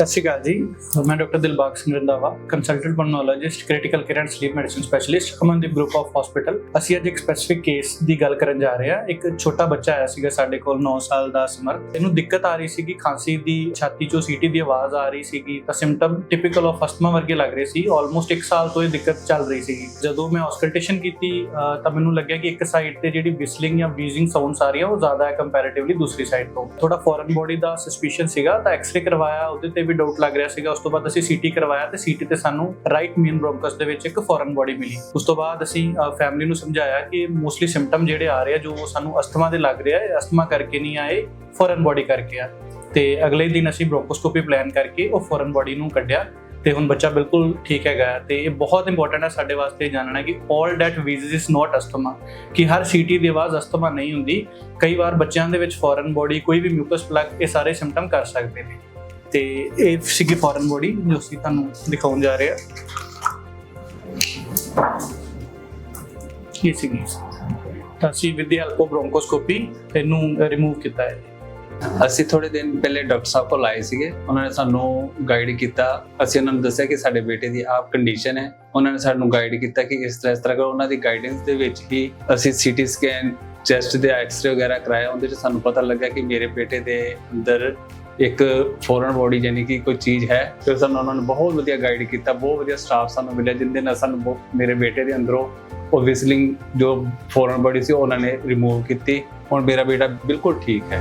ਸਤਿ ਸ਼੍ਰੀ ਅਕਾਲ ਜੀ। ਮੈਂ doctor Dilbagh Singh Randhawa consultant pulmonologist critical care and sleep medicine specialist Amandeep group of hospital ਅਸੀਂ ਅੱਜ ਇੱਕ ਸਪੈਸੀਫਿਕ ਕੇਸ ਦੀ ਗੱਲ ਕਰਨ ਜਾ ਰਹੇ ਹਾਂ। ਇੱਕ ਛੋਟਾ ਬੱਚਾ ਆਇਆ ਸੀਗਾ ਸਾਡੇ ਕੋਲ 9 ਸਾਲ ਦਾ ਸਮਰ। ਇਹਨੂੰ ਦਿੱਕਤ ਆ ਰਹੀ ਸੀਗੀ, ਖਾਂਸੀ ਦੀ ਛਾਤੀ ਚੋਂ ਸੀਟੀ ਦੀ ਆਵਾਜ਼ ਆ ਰਹੀ ਸੀਗੀ। ਤਾਂ ਸਿੰਪਟਮ ਟਿਪੀਕਲ ਆਫ ਅਸਥਮਾ ਵਰਗੇ ਲੱਗ ਰਹੇ ਸੀ। ਆਲਮੋਸਟ 1 ਸਾਲ ਤੋਂ ਇਹ ਦਿੱਕਤ ਚੱਲ ਰਹੀ ਸੀਗੀ। ਜਦੋਂ ਮੈਂ ਆਸਕਲਟੇਸ਼ਨ ਕੀਤੀ ਤਾਂ ਮੈਨੂੰ ਲੱਗਿਆ ਕਿ ਇੱਕ ਸਾਈਡ ਤੇ ਜਿਹੜੀ ਵਿਸਲਿੰਗ ਜਾਂ ਵੀਜ਼ਿੰਗ ਸਾਊਂਡਸ ਆ ਰਹੀਆਂ, ਉਹ ਜ਼ਿਆਦਾ ਹੈ ਕੰਪੈਰੀਟਿਵਲੀ ਦੂਸਰੀ ਸਾਈਡ ਤੋਂ। ਥੋੜਾ ਫੋਰਨ ਬੋਡੀ ਦਾ ਸਸਪੀਸ਼ਨ ਸੀਗਾ, ਤਾਂ ਐਕਸ-ਰੇ ਕਰਵਾਇਆ, ਉਹਦੇ ਤੇ ਵੀ ਡਾਊਟ ਲੱਗ ਰਿਹਾ ਸੀਗਾ, ਉਸ ਤੋਂ ਬਾਅਦ ਅਸੀਂ ਸੀਟੀ ਕਰਵਾਇਆ ਤੇ ਸੀਟੀ ਤੇ ਸਾਨੂੰ ਰਾਈਟ ਮੇਨ ਬ੍ਰੋਂਕਸ ਦੇ ਵਿੱਚ ਇੱਕ ਫੋਰਨ ਬੋਡੀ ਮਿਲੀ। ਉਸ ਤੋਂ ਬਾਅਦ ਅਸੀਂ ਫੈਮਿਲੀ ਨੂੰ ਸਮਝਾਇਆ ਕਿ ਮੋਸਟਲੀ ਸਿੰਪਟਮ ਜਿਹੜੇ ਆ ਰਹੇ ਆ, ਜੋ ਸਾਨੂੰ ਅਸਥਮਾ ਦੇ ਲੱਗ ਰਿਹਾ ਹੈ ਅਸਥਮਾ ਕਰਕੇ ਨਹੀਂ ਆਏ ਫੋਰਨ ਬੋਡੀ ਕਰਕੇ ਆ। ਤੇ ਅਗਲੇ ਦਿਨ ਅਸੀਂ ਬ੍ਰੋਂਕੋਸਕੋਪੀ ਪਲਾਨ ਕਰਕੇ ਉਹ ਫੋਰਨ ਬੋਡੀ ਨੂੰ ਕੱਢਿਆ ਤੇ ਹੁਣ ਬੱਚਾ ਬਿਲਕੁਲ ਠੀਕ ਹੈਗਾ ਤੇ ਇਹ ਬਹੁਤ ਇੰਪੋਰਟੈਂਟ ਹੈ ਸਾਡੇ ਵਾਸਤੇ ਜਾਣਨਾ ਕਿ all that wheezes is not asthma, ਕਿ ਹਰ ਸੀਟੀ ਦੀ ਆਵਾਜ਼ ਅਸਥਮਾ ਨਹੀਂ ਹੁੰਦੀ। ਕਈ ਵਾਰ ਬੱਚਿਆਂ ਦੇ ਵਿੱਚ ਫੋਰਨ ਬੋਡੀ ਕੋਈ ਵੀ ਮਿਊਕਸ ਪਲਗ ਇਹ ਸਾਰੇ ਸਿੰਪਟਮ ਕਰ ਸਕਦੇ ਨੇ। ਤੇ ਇਹ ਸੀਗੀ ਫੋਰਨ ਬੋਡੀ ਜੋ ਅਸੀਂ ਤੁਹਾਨੂੰ ਦਿਖਾਉਣ ਜਾ ਰਹੇ ਹਾਂ। ਇਹ ਸੀਗੀ। ਤਾਂ ਅਸੀਂ with the help of bronchoscopy ਇਹਨੂੰ ਰਿਮੂਵ ਕੀਤਾ ਹੈ। ਅਸੀਂ ਥੋੜੇ ਦਿਨ ਪਹਿਲੇ ਡਾਕਟਰ ਸਾਹਿਬ ਕੋਲ ਆਏ ਸੀਗੇ। ਉਹਨਾਂ ਨੇ ਸਾਨੂੰ ਗਾਈਡ ਕੀਤਾ। ਅਸੀਂ ਉਹਨਾਂ ਨੂੰ ਦੱਸਿਆ ਕਿ ਸਾਡੇ ਬੇਟੇ ਦੀ ਆਪ ਕੰਡੀਸ਼ਨ ਹੈ। ਉਹਨਾਂ ਨੇ ਸਾਨੂੰ ਗਾਈਡ ਕੀਤਾ ਕਿ ਇਸ ਤਰ੍ਹਾਂ ਇਸ ਤਰ੍ਹਾਂ ਕਰੋ। ਉਹਨਾਂ ਦੀ ਗਾਈਡੈਂਸ ਦੇ ਵਿੱਚ ਹੀ ਅਸੀਂ ਸੀਟੀ ਸਕੈਨ ਚੈਸਟ ਦੇ ਐਕਸ-ਰੇ ਵਗੈਰਾ ਕਰਾਇਆ। ਉਹਦੇ ਵਿੱਚ ਸਾਨੂੰ ਪਤਾ ਲੱਗਾ ਕਿ ਮੇਰੇ ਬੇਟੇ ਦੇ ਅੰਦਰ ਇੱਕ ਫੋਰਨ ਬੋਡੀ ਯਾਨੀ ਕਿ ਕੋਈ ਚੀਜ਼ ਹੈ, ਫਿਰ ਸਾਨੂੰ ਉਹਨਾਂ ਨੇ ਬਹੁਤ ਵਧੀਆ ਗਾਈਡ ਕੀਤਾ, ਬਹੁਤ ਵਧੀਆ ਸਟਾਫ ਸਾਨੂੰ ਮਿਲਿਆ ਜਿੰਦੇ ਨਾਲ ਸਾਨੂੰ ਬਹੁਤ- ਮੇਰੇ ਬੇਟੇ ਦੇ ਅੰਦਰੋਂ ਉਹ ਵਿਸਲਿੰਗ ਜੋ ਫੋਰਨ ਬੋਡੀ ਸੀ, ਉਹਨਾਂ ਨੇ ਰਿਮੂਵ ਕੀਤੀ। ਹੁਣ ਮੇਰਾ ਬੇਟਾ ਬਿਲਕੁਲ ਠੀਕ ਹੈ।